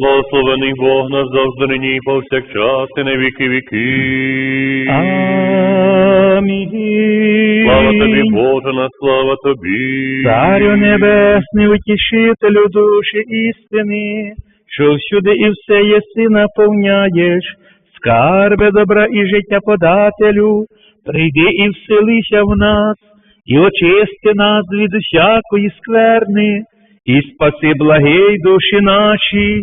Благословений Бог нас завжди нині і повсякчас і на віки віки. Амінь. Слава тобі, Боже, на слава тобі. Царю небесний, утішителю душі істини, що всюди і все єси наповняєш, скарби добра і життя подателю, прийди і вселися в нас, і очисти нас від усякої скверни, і спаси благий душі наші,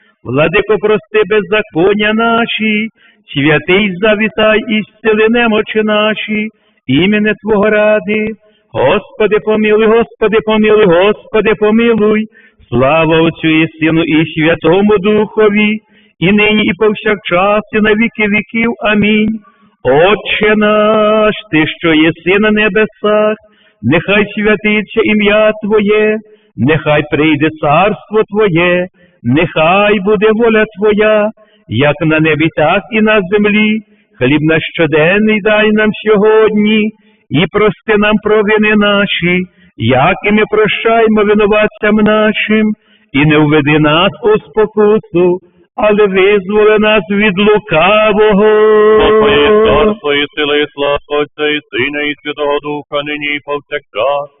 владико, прости беззаконня наші, святий завітай і зціли немочі наші, імені Твого ради. Господи, помилуй, Господи, помилуй, Господи, помилуй, слава Отцю і Сину, і Святому Духові, і нині, і повсякчас, і на віки віків. Амінь. Отче наш, Ти, що єси на небесах, нехай святиться ім'я Твоє, нехай прийде царство Твоє, нехай буде воля Твоя, як на небі, так і на землі. Хліб наш щоденний дай нам сьогодні, і прости нам провини наші, як і ми прощаємо винуватцям нашим, і не введи нас у спокусу, але визволи нас від лукавого. Твоє царство і сила, і слава Отця і Сина, і Святого Духа, нині і повсякчас,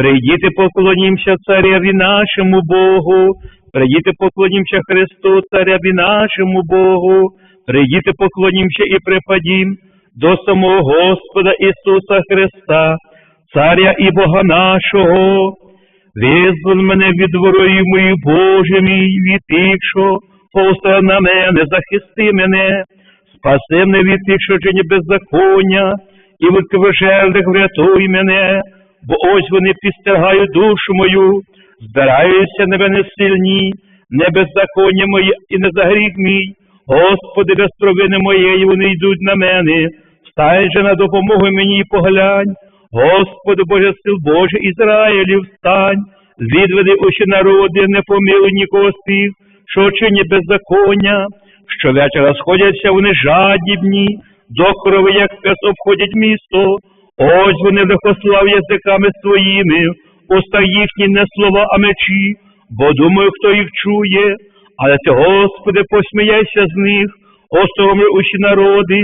Прийдіте, поклонімся цареві нашому Богу, прийдіте, поклонімся Христу, цареві нашому Богу, прийдіте, поклонімся і припадім до самого Господа Ісуса Христа, Царя і Бога нашого. Визволь мене від ворогів моїх, Боже мій, від тих, що повстали на мене, захисти мене, спаси мене від тих, що чинять беззаконня, і від кровожерних врятуй мене, бо ось вони підстергають душу мою, збираються на мене сильні, не беззаконня моє і не за гріх мій. Господи, без провини моєї вони йдуть на мене, встань же на допомогу мені і поглянь. Господи Боже сил Боже Ізраїлів, встань, відведи очі народи, не помилуй нікого з тих, що чинять беззаконня, щовечора сходяться вони жадібні, до крови, як пес обходять місто. Ось вони лихослав язиками своїми, уста їхні не слова, а мечі, бо думаю, хто їх чує, але ти, Господи, посміяйся з них, остромли усі народи,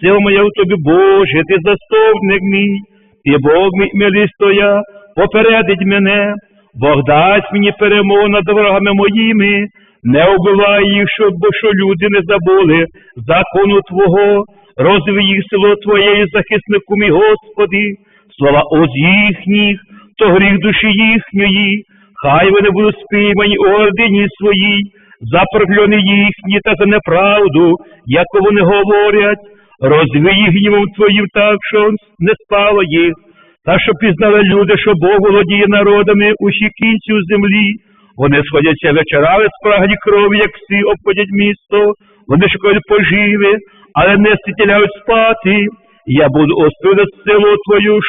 сила моя в тобі, Боже, ти заступник мій, ти Бог мій милість твоя, попередить мене, Бог дасть мені перемогу над ворогами моїми, не убивай їх, щоб, бо що люди не забули закону Твого, розвій їх село Твоє, і захиснику мій, Господи, слова оз їхніх, то гріх душі їхньої, хай вони будуть спіймані у гордині своїй, за прокльони їхні та за неправду, яку вони говорять, розвій їх гнівом Твоїм так, що не спало їх, та що пізнали люди, що Бог володіє народами усі кінців землі. Вони сходяться вечорами спрагні крові, як всі обходять місто, вони шукають поживи, але не стітіляють спати. Я буду оспівати силу Твою,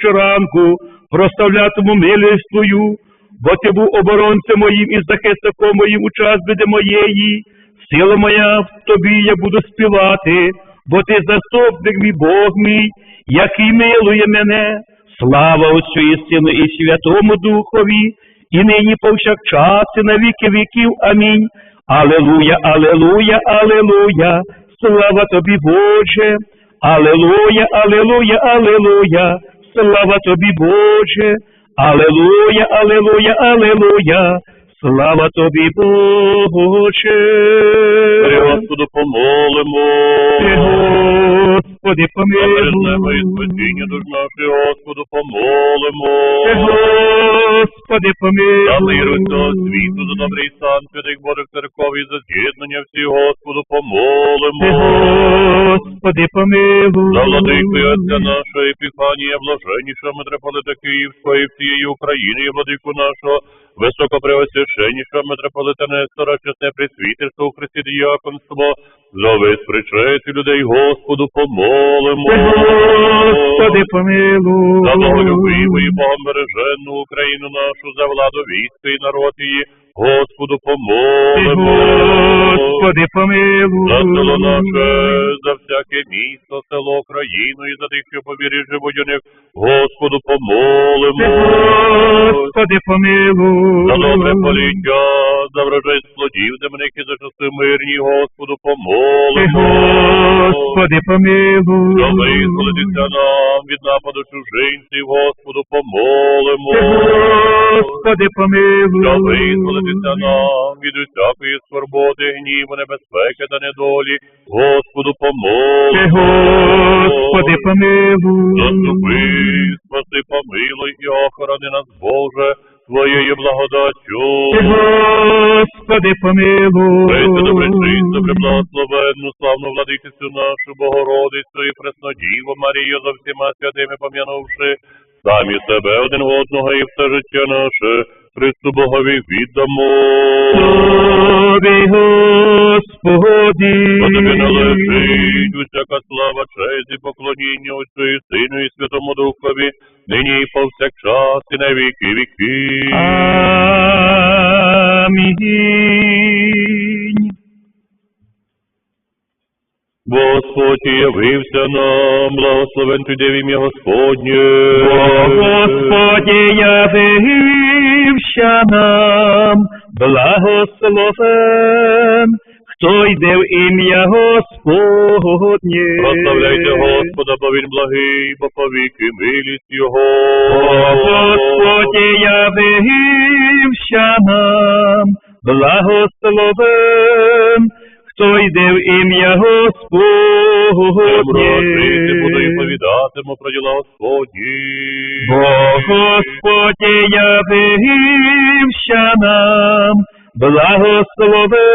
щоранку, проставлятиму милість Твою, бо Ти був оборонцем моїм і захисником моїм у час біди моєї. Сила моя в тобі я буду співати, бо ти заступник мій Бог мій, який милує мене. Слава Отцю і Сину і Святому Духові, і нині повсякчас, і на віки віків. Амінь. Алелуя, алелуя, алелуя, слава тобі, Боже. Алелуя, алелуя, алелуя, слава тобі, Боже. Алелуя, алелуя, алелуя, Слава тобі, Боже. Господу помолимо. Господи, Перед і спасіння душ наших, Господу помолимо. Ти, Господи, За мир помилуй. світу, за добрий стан святих Божих церков і за з'єднання всіх, Господу помолимо. Господи, помилуй. За владикою отця нашого Епіфанія, блаженнішого митрополита Київського і всієї України, і владику нашого, високопреосвященнішого митрополита Нестора, чесне присвітерство у Христі діяконство, за весь причесть людей Господу помолимо. Ти, Господи, помилуй. За боголюбиву і богомереженну Україну нашу, за владу війська і народ її, Господу помолимо. Господи, помилуй. За село наше, за всяке місто, село, країну і за тих, що по вірі живуть у них, Господу помолимо. Господи, помилуй. За добре поліття, за врожай з плодів земних і за часи мирні, Господу помолимо. Господи, помилуй. Щоб визволитися нам від нападу чужинців, Господу помолимо. Господи, помилуй. Щоб визволитися нам від усякої скорботи, гніву, небезпеки та недолі, Господу Ти. Господи, помилуй. Заступи, спаси, помилуй і охорони нас, Боже, Твоєю благодаттю. Господи, помилуй. Прийти добре чисто, преблагословенну, славну владичицю нашу, Богородицю і Преснодіву Марію за всіма святими пом'янувши, самі себе один одного і все життя наше, Христу Богові віддамо. Тобі, Господи. Бо тобі належить усяка слава, честь і поклоніння Отцю і Сину і Святому Духові, нині і повсякчас, і на віки віки. Амінь. Господь явився нам, благословен ти в ім'я Господнє. Господи, явився нам, благословен, хто йде в ім'я Господнє. Прославляйте Господа, бо він благий, бо повіки милість Його. Господи, явився нам, благословен, хто йде в ім'я Добро жити буду і повідатиму про діла Господні. Бо Господи явився нам, благословен,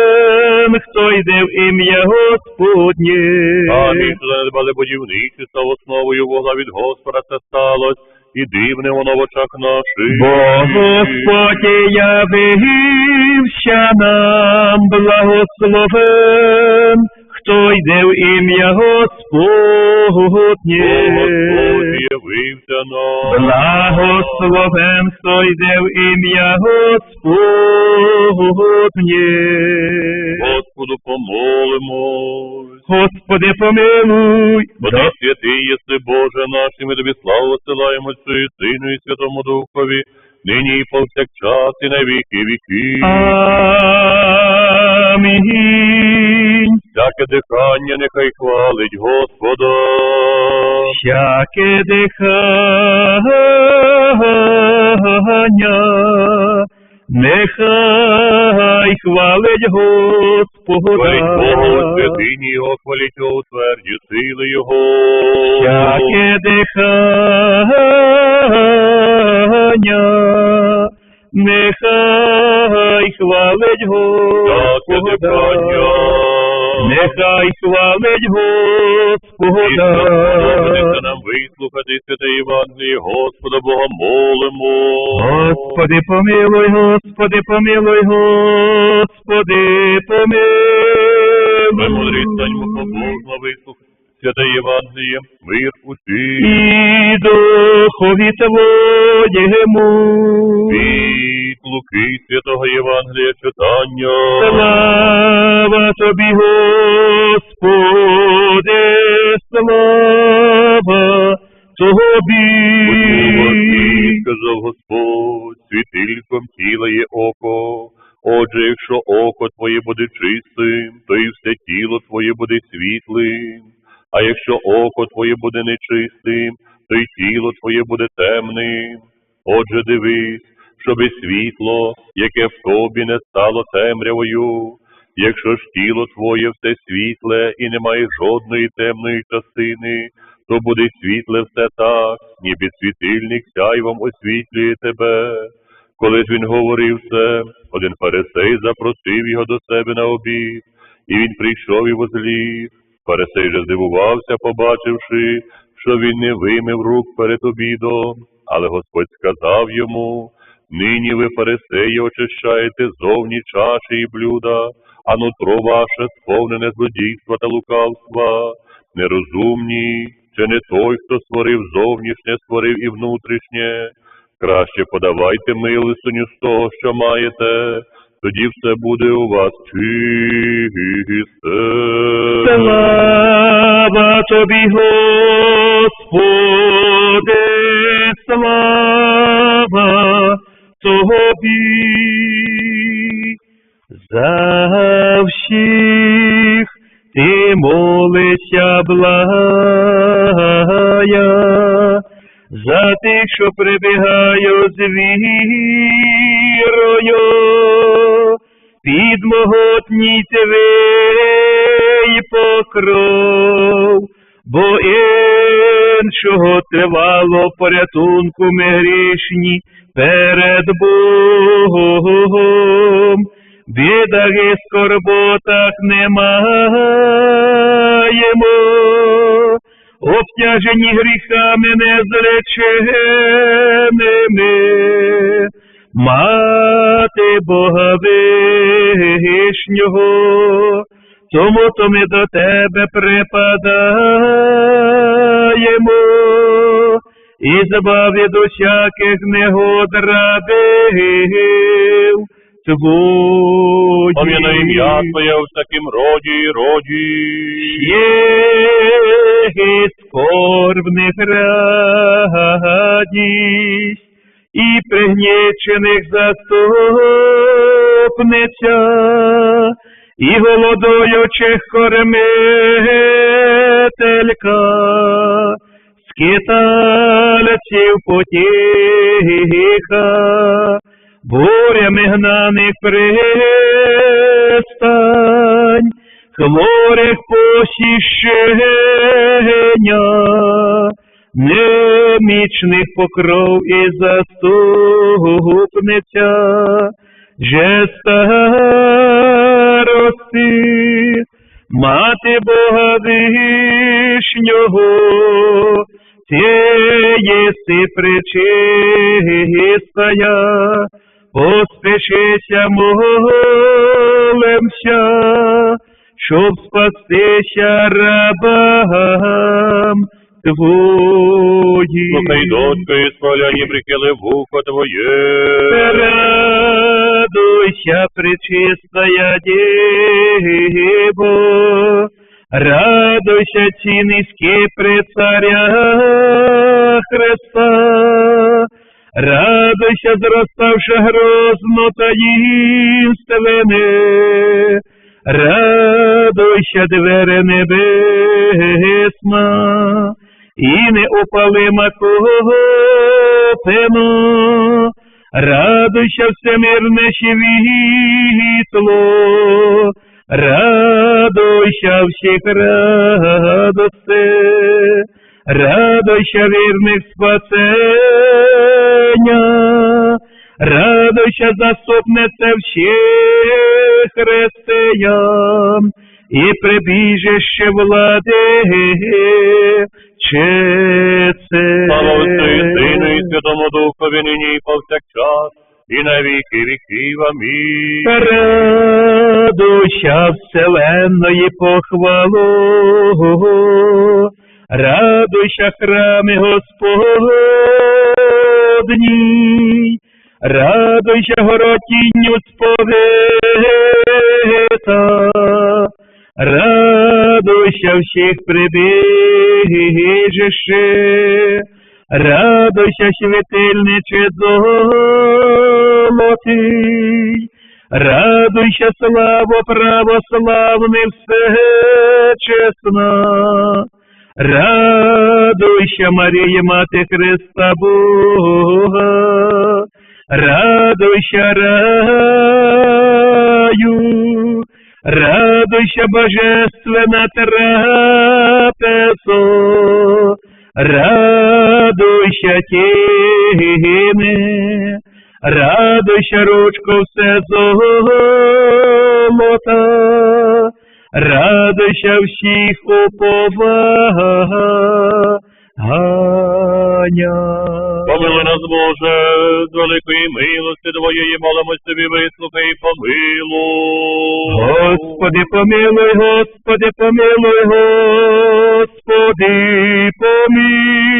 хто йде в ім'я Господнє. Амінь, що занедбали будівництва основою вогла від Господа. Це сталось, і дивне воно в очах наших. Бо Господь явився нам, благословен, хто йде в ім'я Господнє. Господь явився нам. Благословен, хто йде в ім'я Господнє. Господу помолимось. Господи, помилуй. Бо ти святий єси, Боже наш, і ми тобі славу посилаємо і Сину і Святому Духові, нині і повсякчас, і на віки віки. Амінь. Всяке дихання нехай хвалить Господа. Всяке дихання, нехай хвалить Господа. Бога святині Його, хваліть Його тверді сили Його. Всяке дихання, нехай хвалить Господа. Нехай хвалить Господа. Вислухати святе Євангеліє, Господа Бога молимо. Господи, помилуй, Господи, помилуй, Господи, Ми мудрі помилуй. станьмо побожно вислухати святе Євангеліє, мир усім. І духові Твоєму. Від Луки святого Євангелія читання. Слава Тобі, Господи, слава Тобі. Тобі, сказав Господь, світильником тіла є око. Отже, якщо око твоє буде чистим, то і все тіло твоє буде світлим. А якщо око твоє буде нечистим, то й тіло твоє буде темним. Отже, дивись, щоби світло, яке в тобі не стало темрявою. Якщо ж тіло твоє все світле і немає жодної темної частини, то буде світле все так, ніби світильник сяйвом освітлює тебе. Коли ж він говорив це, один фарисей запросив його до себе на обід, і він прийшов і возліг. Фарисей же здивувався, побачивши, що він не вимив рук перед обідом, але Господь сказав йому, нині ви, фарисеї, очищаєте зовні чаші і блюда, а нутро ваше сповнене злодійства та лукавства. Нерозумні, чи не той, хто створив зовнішнє, створив і внутрішнє. Краще подавайте милостиню з того, що маєте, тоді все буде у вас чисте. Слава тобі, Господи, слава тобі. Всіх ти молишся благая, за тих, що прибігаю з вірою, під могутній твій покров, бо іншого тривало порятунку ми грішні перед Богом. Бідах і скорботах не маємо, обтяжені гріхами незреченими, мати Бога вишнього, тому то ми до тебе припадаємо, і збав від усяких негод рабів твоїх. Пом'яна ім'я Твоє в таким роді і роді. Є скорбних радість і пригнічених заступниця, і голодуючих кормителька, скитальців потіха, бурями гнаних пристань, хворих посіщення, немічних покров і заступниця, же старости, мати Бога вишнього, ти єси пречистая, поспішися молимся, щоб спастися рабам твоїм. Слухай, дочко, і схваляні прихили вухо Твоє. Радуйся, пречистая Дево, радуйся, ці низькі при царя Христа, радуйся, зроставши грозно таїнственне, радуйся, двері небесна, і не неопалима копино, радуйся, всемирне світло, радуйся всіх радости, радуйся вірних спасення, радуйся заступнице всіх християн, і прибіжище влади чеце. Слава Отцю і Сину і Святому Духові нині і повсякчас, і на віки віків. Амінь. Радуйся вселенної похвалу, радуйся храми Господні, радуйся горотінню сповита, радуйся всіх прибіжище, радуйся світильниче золотий, радуйся, слава православним всечесна, радуйся, Марія, Мати Христа Бога, радуйся раю, радуйся божественна трапезо, радуйся тіни, радуйся ручко все золота, радуйся всіх уповання. Помилуй нас, Боже, з великої милости Твоєї молимось тобі, вислухай і помилуй. Господи, помилуй, Господи, помилуй, Господи, помилуй.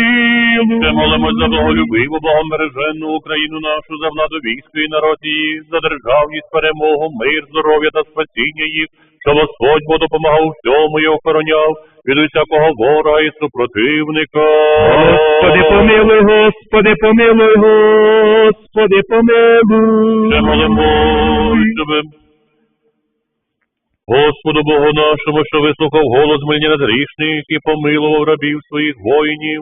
Ще молимось за благолюбиву, богомереженну Україну нашу, за владу війську і народ її, за державність, перемогу, мир, здоров'я та спасіння їх, що Господь Бо допомагав всьому і охороняв від усякого ворога і супротивника. Господи, помилуй, Господи, помилуй, Господи, Ще помилуй. молимось тебе. Господу Богу нашому, що вислухав голос мені над грішних і помилував рабів своїх воїнів,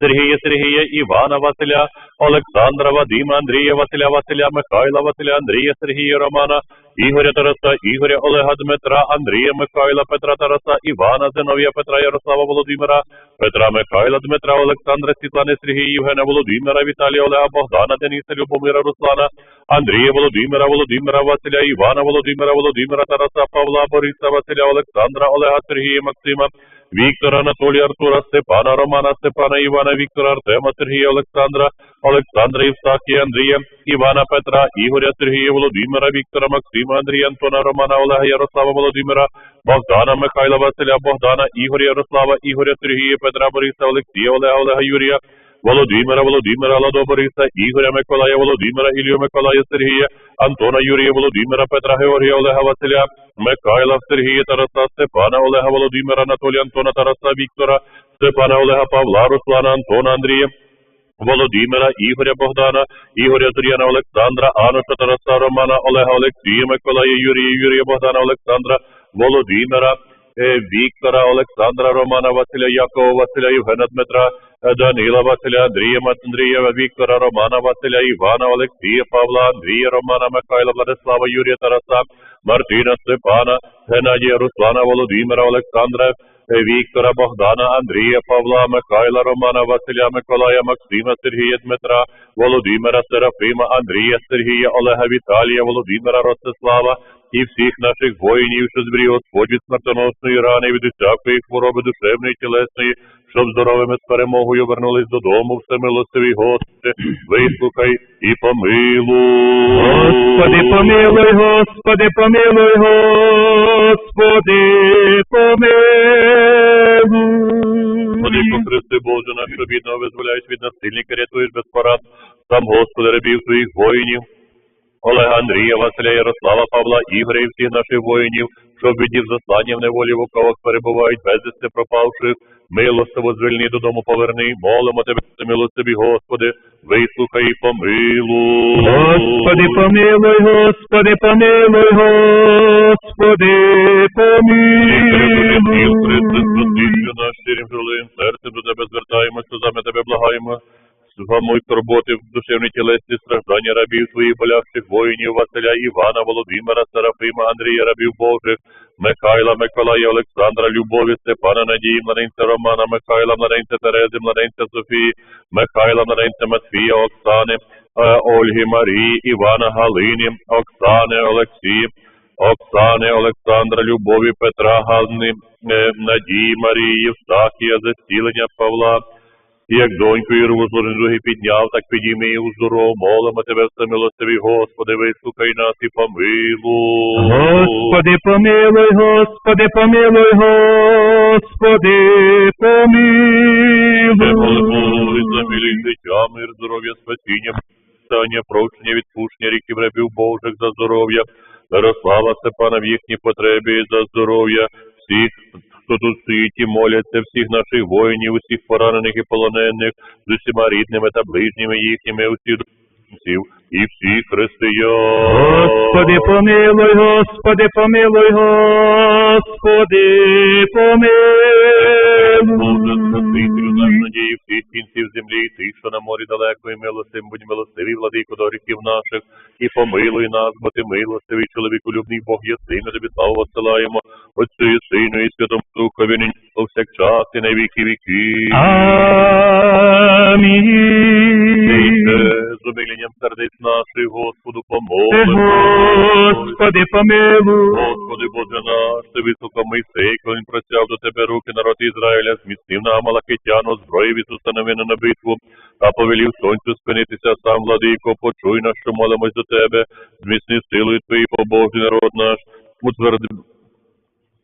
Сергія, Сергія, Івана, Василя, Олександра, Вадима, Андрія, Василя, Василя, Михайла, Василя, Андрія, Сергія, Романа, Ігоря, Тараса, Ігоря, Олега, Дмитра, Андрія, Михайла, Петра, Тараса, Івана, Зиновія, Петра, Ярослава, Володимира, Петра, Михайла, Дмитра, Олександра, Світлани, Сергія, Євгена, Володимира, Віталія, Олега, Богдана, Дениса, Любомира, Руслана, Андрія, Володимира, Володимира, Василя, Івана, Володимира, Володимира, Тараса, Павла, Бориса, Василя, Олександра, Олега, Сергія, Максима, Віктора, Анатолий Артура, Степана, Романа, Степана, Івана, Віктора, Артема, Сергія, Олександра, Олександра, Євстахія, Андрія, Івана, Петра, Ігоря, Сергія, Володимира, Віктора, Максима, Андрія, Антона, Романа, Олега, Ярослава, Володимира, Богдана, Михайла, Василя, Богдана, Ігоря, Ярослава, Ігоря, Сергія, Петра, Бориса, Олексія, Олега, Олега, Юрія, Володимира, Володимира, Ладо Бориса, Ігоря, Миколая, Володимира, Ілію, Миколая, Сергія, Антона, Юрія, Володимира, Петра, Георгія, Олега, Василя, Михайла, Сергія, Тараса, Степана, Олега, Володимира, Анатолія, Антона, Тараса, Віктора, Степана, Олега, Павла, Руслана, Антона, Андрія, Володимира, Ігоря Богдана, Ігоря Тур'яна, Олександра, Ануша, Тараса, Романа, Олега, Олексія, Миколая, Юрія, Юрія Богдана, Олександра, Володимира, Віктора, Олександра, Романа, Василя, Якова, Василя, Євгена, Дмитра, е, Данила, Василя, Андрія, Андрія, Віктора, Романа, Василя, Івана, Олексія, Павла, Андрія, Романа, Михайла, Владислава, Юрія, Тараса, Мартина, Степана, Геннадія, Руслана, Володимира, Олександра, е, Віктора, Богдана, Андрія, Павла, Михайла, Романа, Василя, Миколая, Максима, Сергія, Дмитра, Володимира, Серафима, Андрія, Сергія, Олега, Віталія, Володимира, Ростислава і всіх наших воїнів, що зберіг Господь від смертоносної рани, від усякої хвороби душевної і тілесної, щоб здоровими з перемогою вернулись додому, всемилостивий Господи, вислухай і помилуй. Господи, помилуй, Господи, помилуй, Господи, помилуй. Молитву Христи Боже, нашого бідного визволяєш від насильника, рятуєш без порад, сам Господи, рабів своїх воїнів, Олега Андрія, Василя, Ярослава, Павла, Ігоря і всіх наших воїнів, що в біді в в неволі в оковах перебувають безвісти пропавших, милостиво звільни додому поверни, молимо тебе, милостиві, Господи, вислухай і помилуй. Господи, помилуй, Господи, помилуй, Господи, помилуй. наш щирим жилим серцем до тебе звертаємося, сльозами тебе благаємо. Згамуй турботи в душевній тілесні страждання рабів твоїх болящих воїнів Василя, Івана, Володимира, Серафима, Андрія, рабів Божих, Михайла, Миколая, Олександра, Любові, Степана, Надії, младенця Романа, Михайла, младенця Терези, младенця Софії, Михайла, младенця Матфія, Оксани, е, Ольги, Марії, Івана, Галині, Оксани, Олексії, Оксани, Олександра, Любові, Петра, Ганни, е, Надії, Марії, Євстахія, зцілення Павла, і як доньку і розложен други підняв, так підійми у здоров, молимо тебе, всемилостивий Господи, вислухай нас і помилуй. Господи, помилуй, Господи, помилуй, Господи, помилуй. за життя, мир, здоров'я, спасіння, стання, прощення, відпущення ріків рабів Божих за здоров'я, Мирослава Степана в їхній потребі за здоров'я всіх, хто тут стоїть і моляться, всіх наших воїнів, усіх поранених і полонених, з усіма рідними та ближніми їхніми, усіх духів і всіх християн. Господи, помилуй, Господи, помилуй, Господи, Спасителю, наш помилуй. надії всіх кінців землі, і тих, що на морі далеко, і милостим, будь милостивий, владико до гріхів наших, і помилуй нас, бо ти милостивий, чоловіколюбний Бог єси, ми тобі славу посилаємо, Отцю і Сину, і Святому Духові, нині повсякчас, і на віки віки. Амінь. з умиленням сердець наших, Господу помолимо. Господи, помилуй. Господи Боже наш, ти високо Мойсей, коли він простяв до тебе руки народ Ізраїля, змістив на Амалакитяну, зброїв Ісуса установину на битву, та повелів сонцю спинитися сам, владико, почуй нас, що молимось до тебе, зміцни силою твої, побожний народ наш, утверди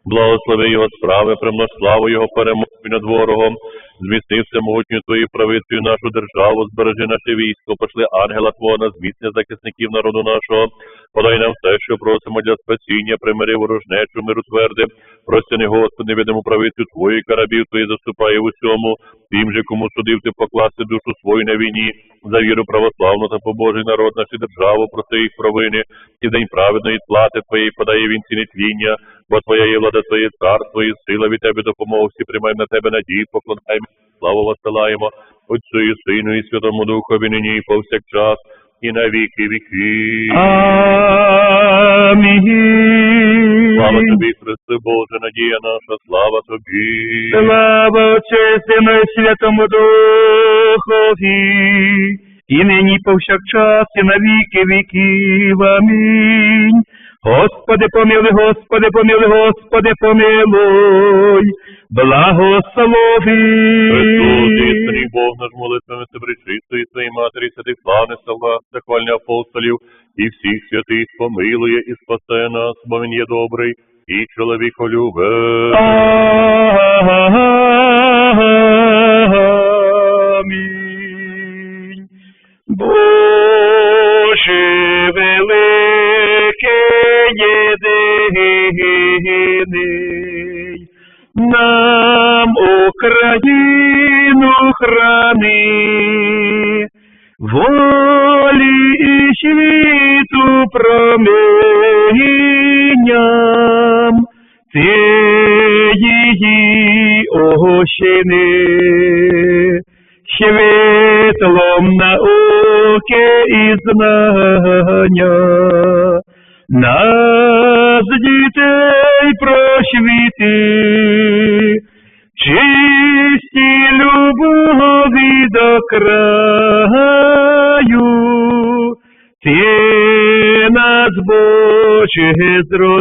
Благослови його справи, примнож славу його перемоги над ворогом, зміцни всемогутню твою правицю нашу державу, збережи наше військо, пошли ангела Твого на зміцнення захисників народу нашого, подай нам все, що просимо для спасіння, примири ворожнечу, миру тверди, простяни, Господи, невідому правицю Твою, і карабів Твої заступає в усьому, тим же, кому судив ти покласти душу свою на війні, за віру православну та побожий народ нашу державу, проси їх провини, і день праведної плати Твоєї подає він ціни тління, бо Твоя є влада, Твоє царство і сила від Тебе допомогу, всі приймаємо на Тебе надію, покладаємо, славу восилаємо, Отцю і Сину і Святому Духові нині і повсякчас, і на віки віки. Амінь. Слава Тобі, Христе Боже, надія наша, слава Тобі. Слава і Святому Духові, і нині повсякчас, і на віки віків. Амінь. Господи, помилуй, Господи, помилуй, Господи, помилуй, благослови. Христос, істинний Бог наш молитвами себе чистої своїй матері, святих славних слава, захвальня апостолів і всіх святих помилує і спасе нас, бо він є добрий і чоловіколюбець. Амінь. Єдиний, нам Україну храни, волі і світу промінням, ти її ощини, світлом науки і знання, нас дітей просвіти, чисті любові до краю, ти нас, Боже, зрости.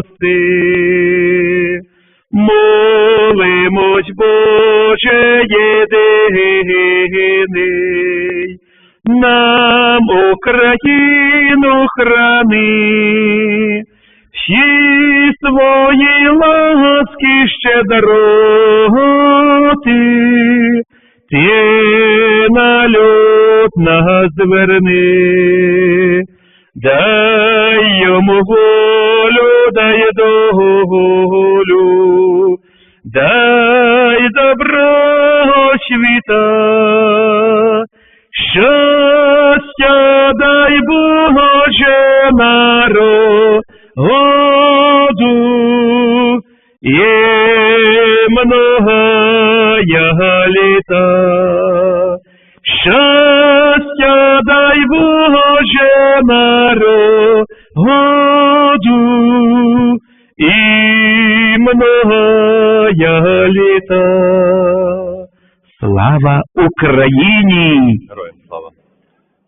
Нас зверни, дай йому волю, дай долю, дай доброго світа, щастя дай Боже народу, і многая літа. Щастя дай Боже народу і многая літа. Слава Україні! Героям слава.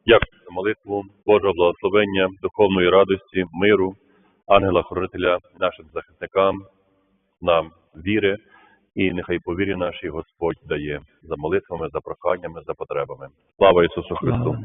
Дякую за молитву, Божого благословення, духовної радості, миру, ангела-хоронителя нашим захисникам, нам віри, і нехай по вірі нашій Господь дає за молитвами, за проханнями, за потребами. Слава Ісусу Христу!